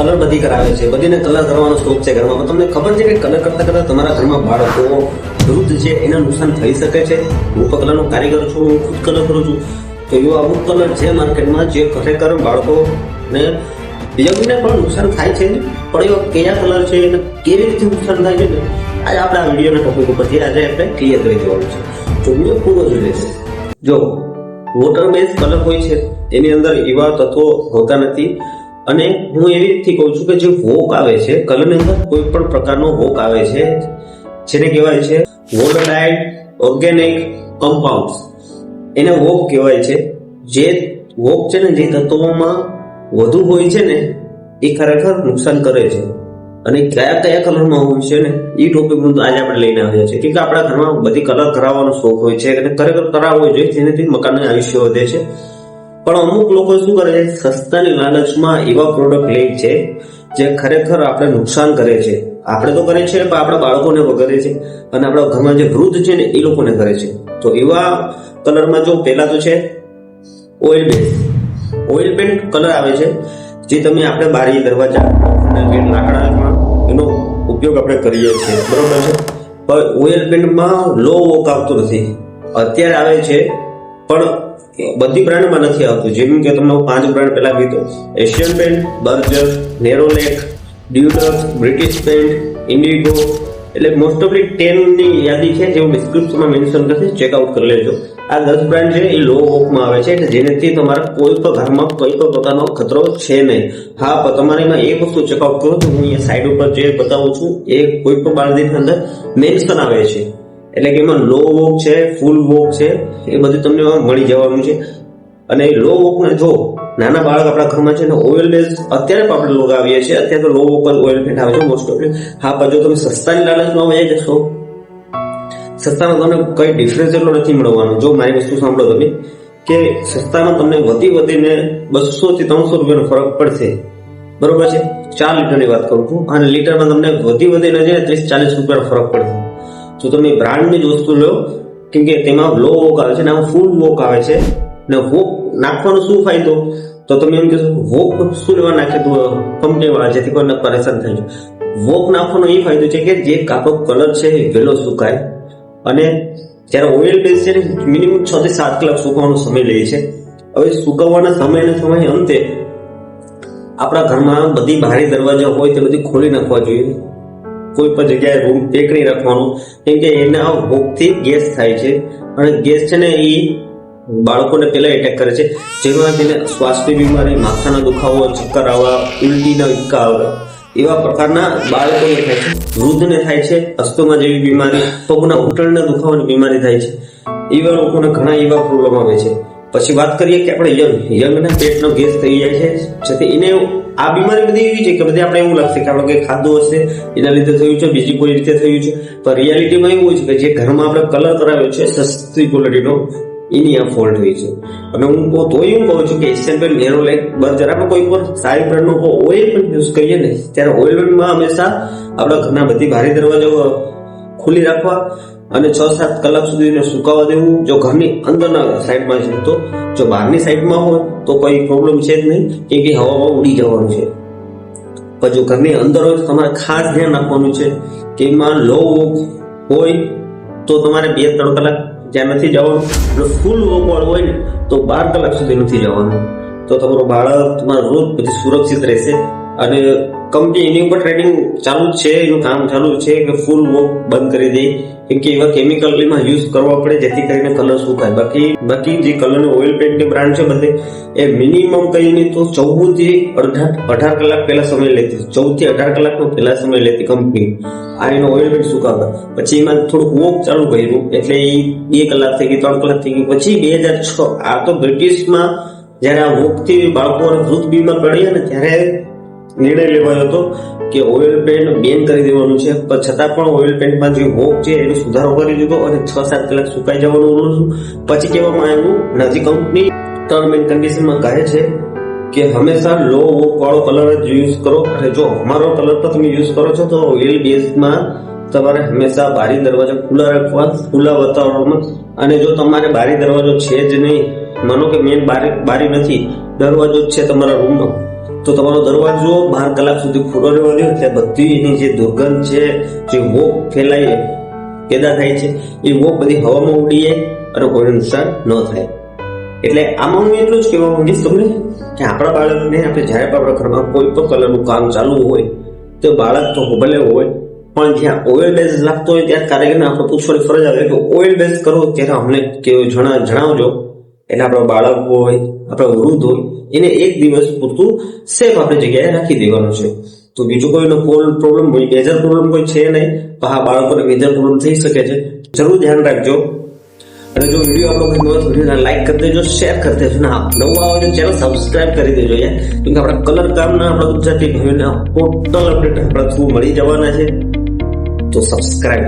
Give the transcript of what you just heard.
Colour બધી કરાવે છે. બધીને કલર કરવાનો શોખ છે ઘરમાં. તમને ખબર છે કે કલર કરતા કરતા તમારા ઘરમાં બાળકો વૃદ્ધ છે, એને નુકસાન થઈ શકે છે? હું કલરનો કારીગર છું, હું ખુદ કલર કરું છું. તો એવો અમુક કલર છે માર્કેટમાં જે ખરેખર બાળકોને યંગને પણ નુકસાન થાય છે. પણ એવા કયા કલર છે અને કેવી રીતે નુકસાન થાય છે ને આજે આપણે આ વિડીયોના ટોપિક ઉપરથી આજે આપણે ક્લિયર કરી દેવાનું છે. જો વીડિયો ખૂબ જ રહેશે જો વોટર બેઝ કલર હોય છે એની અંદર એવા તત્વો હોતા નથી. અને હું એવી રીતથી કહું છું કે જે વોક આવે છે, કલરની અંદર કોઈ પણ પ્રકારનો વોક આવે છે, જેને કહેવાય છે વોલેટાઇલ ઓર્ગેનિક કમ્પાઉન્ડ્સ. એને વોક કહેવાય છે. જે વોક છે ને, જે તત્વોમાં વધુ હોય છે ને, એ ખરેખર નુકસાન કરે છે. અને કયા કયા કલરમાં હોય છે ને એ ટોપિક આજે આપણે લઈને આવ્યા છે કે આપણા ઘરમાં બધી કલર કરાવવાનો શોખ હોય છે અને ખરેખર કરાવવો જોઈએ, જેનાથી મકાનનું આયુષ્ય વધે છે. પણ અમુક લોકો શું કરે છે? સસ્તાની લાલચમાં એવા પ્રોડક્ટ લે છે, જે ખરેખર આપણે નુકસાન કરે છે. આપણે તો કરે છે, પણ આપણા બાળકોને વગરે છે. અને આપણા ઘરમાં જે વૃદ્ધ છે ને, એ લોકોને કરે છે. તો એવા કલરમાં જો પહેલા તો છે oil paint oil paint colour આવે છે, જે તમે આપણે બારી દરવાજા ગેટ, લાકડામાં એનો ઉપયોગ આપણે કરીએ છીએ. બરોબર છે? પણ ઓઇલ પેન્ટમાં લો વોક આવતો નથી. અત્યારે આવે છે, પણ બધી બ્રાન્ડમાં નથી આવતું. જેમ કે તમને પાંચ બ્રાન્ડ પહેલા કીધું. એશિયન પેન્ટ બર્જર નેરોલેક ડ્યુડર બ્રિટિશ પેન્ટ ઇન્ડિગો એટલે મોસ્ટ ઓફલી ટેનની યાદી છે જે હું ડિસ્ક્રિપ્શનમાં મેન્શન કરીશ ચેકઆઉટ કરી લેજો. આ દસ બ્રાન્ડ છે, એ લો ઓફમાં આવે છે, એટલે જેનાથી તમારા કોઈ પણ ઘરમાં કોઈ પણ પ્રકારનો ખતરો છે નહીં. હા તમારે એમાં એક વસ્તુ ચેકઆઉટ કરો તો હું અહીંયા સાઈડ ઉપર જે બતાવું છું, એ કોઈ પણ બાળદીની અંદર મેન્શન આવે છે. એટલે કે એમાં લો વોક છે ફૂલ વોક છે, એ બધું તમને મળી જવાનું છે. અને લો વોકને જો નાના બાળક આપણા ઘરમાં છે ને ઓઇલ બેઝ અત્યારે પણ આપણે લોગ આવીએ છીએ, અત્યારે તો લો વોક પર ઓઇલ પેન્ટ આવે છે મોસ્ટ ઓફલી હા, પણ જો તમે સસ્તાની લાલચમાં વહી જશો સસ્તામાં તમને કઈ ડિફરન્સ એટલો નથી મળવાનો. જો મારી વસ્તુ સાંભળો તમે, કે સસ્તામાં તમને વધી વધીને બસો થી ત્રણસો રૂપિયાનો ફરક પડશે. બરોબર છે? ચાર લીટરની વાત કરું છું. અને લીટરમાં તમને વધી વધીને છે ત્રીસ ચાલીસ રૂપિયાનો ફરક પડશે. જો તમે બ્રાન્ડની જ વસ્તુ લો, કેમ કે તેમાં લો વોક આવે છે ને આમાં ફૂલ વોક આવે છે, ને વોક નાખવાનો શું ફાયદો? તો તમે એમ કહેશો વોક શું લેવા નાખે તો કંપની વાળા? જેથી કોઈને પરેશાન થાય છે વોક નાખવાનો એ ફાયદો છે કે જે કાપો કલર છે એ વહેલો સુકાય, અને જ્યારે ઓઇલ બેઝ છે ને મિનિમમ છ થી સાત કલાક સુકવાનો સમય લે છે. હવે સુકવવાના સમયના સમય અંતે આપણા ઘરમાં બધી બારી દરવાજા હોય તે બધી ખોલી નાખવા જોઈએ. કોઈ પણ જગ્યાએ રૂમ પેક નહીં રાખવાનું. કેમ કે એના ભૂખથી ગેસ થાય છે. અને ગેસ છે ને એ બાળકોને પહેલાં એટેક કરે છે. જેમાં તેને શ્વાસની બીમારી, માથાના દુખાવો, ચક્કર આવવા, ઉલટીના ઇક્કા આવવા, એવા પ્રકારના બાળકોને થાય છે. વૃદ્ધને થાય છે, અસ્થમા જેવી બીમારી, પગના ઘૂંટણના દુખાવાની બીમારી થાય છે. એવા લોકોને ઘણા એવા પ્રોબ્લેમ આવે છે. પછી વાત કરીએ કે આપણે યંગ યંગના પેટનો ગેસ થઈ જાય છે. જેથી એને આ બીમારી બધી એવી છે કે બધી આપણે એવું લાગશે કે આપણે કંઈ ખાધું હશે, એના લીધે થયું છે, બીજી કોઈ રીતે થયું છે. પણ રિયાલિટીમાં એવું છે કે જે ઘરમાં આપણે કલર કરાવ્યો છે, સસ્તી ક્વોલિટીનો એની આ ફોલ્ટ હોય છે. અને હું તોય હું કહું છું કે એશિયન પેન્ટ મેરો લાઈક બસ આપણે કોઈ પણ સારી બ્રાન્ડનો ઓઇલ પણ યુઝ કરીએ ને, ત્યારે ઓઇલ પેન્ટમાં હંમેશા આપણા ઘરના બધી ભારે દરવાજો ખુલ્લી રાખવા. અને છ સાત કલાક સુધી એને સુકાવા દેવું. જો ઘરની અંદરના સાઈડમાં છે, તો જો બહારની સાઈડમાં હોય, તો કોઈ પ્રોબ્લેમ છે જ નહીં. કેમ કે હવામાં ઉડી જવાનું છે. પણ જો ઘરની અંદર હોય, તો તમારે ખાસ ધ્યાન રાખવાનું છે કે એમાં લો હોય, તો તમારે બે ત્રણ કલાક જ્યાં નથી જવાનું. અને ફૂલ વોકવાળું હોય ને, તો બાર કલાક સુધી નથી જવાનું. તો તમારું બાળક, તમારો રોજ પછી સુરક્ષિત રહેશે. અને કંપની એની ઉપર ટ્રેડિંગ ચાલુ જ છે, એનું કામ ચાલુ છે કે ફૂલ વોક બંધ કરી દે. કેમ કે એવા કેમિકલ એમાં યુઝ કરવા પડે, જેથી કરીને કલર સુકાય બાકી બાકી જે કલર ઓઇલ પેન્ટની બ્રાન્ડ છે બધે, એ મિનિમમ કહીને તો ચૌદથી અઢાર અઢાર કલાક પહેલા સમય લેતી ચૌદથી અઢાર કલાકનો પહેલા સમય લેતી કંપની આ એનો ઓઇલ પેન્ટ સુકાવતા પછી એમાં થોડુંક વોક ચાલુ કર્યું, એટલે એ બે કલાક થઈ ગઈ, ત્રણ કલાક થઈ ગઈ. પછી બે હજાર છ, આ તો બ્રિટિશમાં જ્યારે આ વોકથી બાળકો અને વૃદ્ધ બીમાર પડ્યા ને, ત્યારે નિર્ણય લેવાયો હતો કે ઓઇલ પેન્ટ બેન કરી દેવાનું છે. પણ છતાં પણ ઓઇલ પેન્ટમાં જે વોક છે, એનો સુધારો કરી દીધો અને છ સાત કલાક સુકાઈ જવાનું પછી કહેવામાં આવ્યું નજીક કંપની ટર્મ એન્ડ કન્ડિશનમાં કહે છે કે હંમેશા લો વોક કલર જ યુઝ કરો અને જો અમારો કલર તો તમે યુઝ કરો છો, તો ઓઇલ બેઝમાં તમારે હંમેશા બારી દરવાજા ખુલ્લા રાખવા, ખુલ્લા વાતાવરણમાં. અને જો તમારે બારી દરવાજો છે જ નહીં, માનો કે મેન બારી બારી નથી, દરવાજો જ છે તમારા રૂમમાં તો તમારો દરવાજો બાર કલાક સુધી ખુલ્લો રહેવાનો એટલે બધી એની જે દુર્ગંધ છે, જે વોક ફેલાય, પેદા થાય છે, એ વોક બધી હવામાં ઉડી જાય અને કોઈને નુકસાન ન થાય. એટલે આમાં હું એટલું જ કહેવા માંગીશ તમને કે આપણા બાળકને આપણે જ્યારે પણ આપણા ઘરમાં કોઈ પણ કલરનું કામ ચાલુ હોય, તો બાળક તો ભલે હોય, પણ જ્યાં ઓઇલ બેઝ લાગતો હોય, ત્યાં કારીગરને આપણે પૂછવાની ફરજ આવે. કે ઓઇલ બેઝ કરો, ત્યારે અમને જણાવજો એટલે આપણો બાળક હોય, આપણો વૃદ્ધ હોય, એને એક દિવસ પૂરતું સેફ આપણી જગ્યાએ રાખી દેવાનું છે. તો બીજું કોઈનો પ્રોબ્લેમ હોય મેજર પ્રોબ્લેમ કોઈ છે નહીં, તો હા બાળકોને મેજર પ્રોબ્લેમ થઈ શકે છે. જરૂર ધ્યાન રાખજો. અને જો વીડિયો આપણો ગમ્યો તો વિડીયોને લાઈક કરી દેજો શેર કરી દેજો. ને આપ નવું આવે તો ચેનલ સબસ્ક્રાઇબ કરી દેજો યાર. કેમ કે આપણા કલર કામના આપણા ગુજરાતી ભાઈઓને ટોટલ અપડેટ આપણા થ્રુ મળી જવાના છે. તો સબસ્ક્રાઇબ